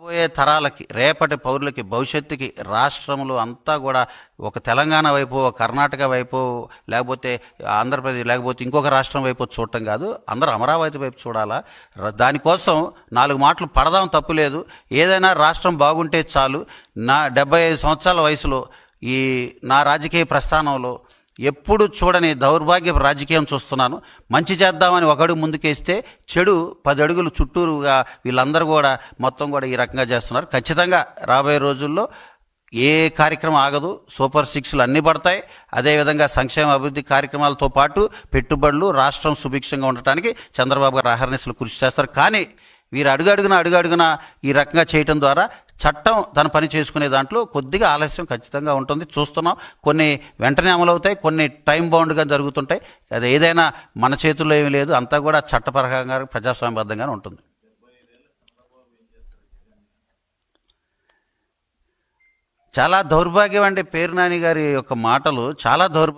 రాబోయే తరాలకి రేపటి పౌరులకి భవిష్యత్తుకి రాష్ట్రములు అంతా కూడా ఒక తెలంగాణ వైపు కర్ణాటక వైపు లేకపోతే ఆంధ్రప్రదేశ్ లేకపోతే ఇంకొక రాష్ట్రం వైపు చూడటం కాదు. అందరూ అమరావతి వైపు చూడాలా? దానికోసం నాలుగు మాటలు పడదాం తప్పులేదు ఏదైనా రాష్ట్రం బాగుంటే చాలు. నా డెబ్బై ఐదు సంవత్సరాల వయసులో ఈ నా రాజకీయ ప్రస్థానంలో ఎప్పుడు చూడని దౌర్భాగ్య రాజకీయం చూస్తున్నాను. మంచి చేద్దామని ఒకడు ముందుకేస్తే చెడు పది అడుగులు చుట్టూరుగా వీళ్ళందరూ కూడా మొత్తం కూడా ఈ రకంగా చేస్తున్నారు. ఖచ్చితంగా రాబోయే రోజుల్లో ఏ కార్యక్రమం ఆగదు. సూపర్ సిక్స్లు అన్నీ పడతాయి. అదేవిధంగా సంక్షేమ అభివృద్ధి కార్యక్రమాలతో పాటు పెట్టుబడులు రాష్ట్రం సుభిక్షంగా ఉండటానికి చంద్రబాబు గారు అహర్నిశలు కృషి చేస్తారు. కానీ వీరు అడుగడుగున అడుగడుగున ఈ రకంగా చేయటం ద్వారా చట్టం తన పని చేసుకునే దాంట్లో కొద్దిగా ఆలస్యం ఖచ్చితంగా ఉంటుంది. చూస్తున్నాం. కొన్ని వెంటనే అమలవుతాయి కొన్ని టైం బౌండ్గా జరుగుతుంటాయి. అది ఏదైనా మన చేతుల్లో ఏమీ లేదు. అంతా కూడా చట్టపరంగా ప్రజాస్వామ్యబద్ధంగానే ఉంటుంది. చాలా దౌర్భాగ్యం అండి. పేరు నాని గారి యొక్క మాటలు చాలా దౌర్భాగ్యం.